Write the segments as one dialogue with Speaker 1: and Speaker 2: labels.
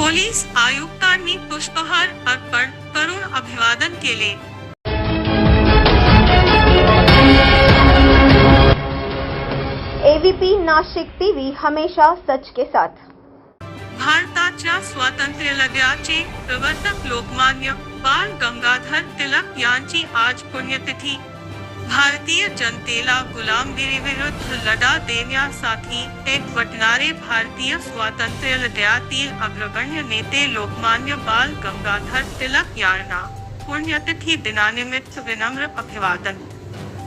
Speaker 1: Police आयुक्तांनी पुष्पहार अर्पण करून अभिवादन केले
Speaker 2: एबीपी नाशिक टीव्ही हमेशा सच के साथ।
Speaker 1: भारताच्या स्वातंत्र्य लढ्याचे प्रवर्तक लोकमान्य बाळ गंगाधर तिलक यांची आज पुण्यतिथी। भारतीय जनतेला गुलामगिरीविरुद्ध लढा देण्यासाठी एकवटणारे भारतीय स्वातंत्र्य लढ्यातील अग्रगण्य नेते लोकमान्य बाळ गंगाधर टिळक यांना पुण्यतिथी दिनानिमित्त विनम्र अभिवादन.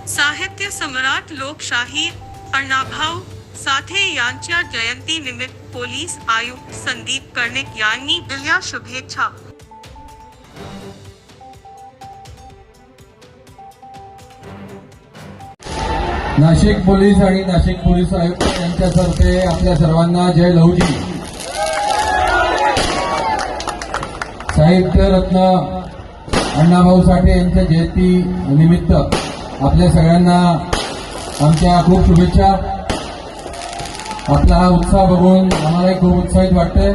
Speaker 1: साहित्य सम्राट लोकशाही अण्णाभाऊ साठे यांच्या जयंती निमित्त पोलीस आयुक्त संदीप कर्णिक यांनी दिल्या शुभेच्छा.
Speaker 3: नाशिक पोलीस आणि नाशिक पोलीस आयुक्त यांच्यातर्फे आपल्या सर्वांना जय लहुजी. साहित्य रत्न अण्णाभाऊ साठे यांच्या जयंती निमित्त आपल्या सगळ्यांना आमच्या खूप शुभेच्छा. आपला हा उत्साह बघून आम्हालाही खूप उत्साहित वाटतंय.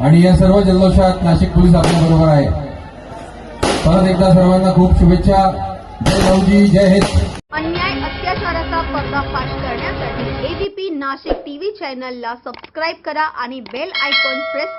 Speaker 3: आणि या सर्व जल्लोषात नाशिक पोलीस आपल्याबरोबर आहे. परत एकदा सर्वांना खूप शुभेच्छा. जय लहुजी जय हिंद.
Speaker 2: अन्याय अत्याचाराचा पर्दाफाश करण्यासाठी एबीपी नाशिक टीव्ही चॅनलला सबस्क्राईब करा आणि बेल आयकॉन प्रेस करा.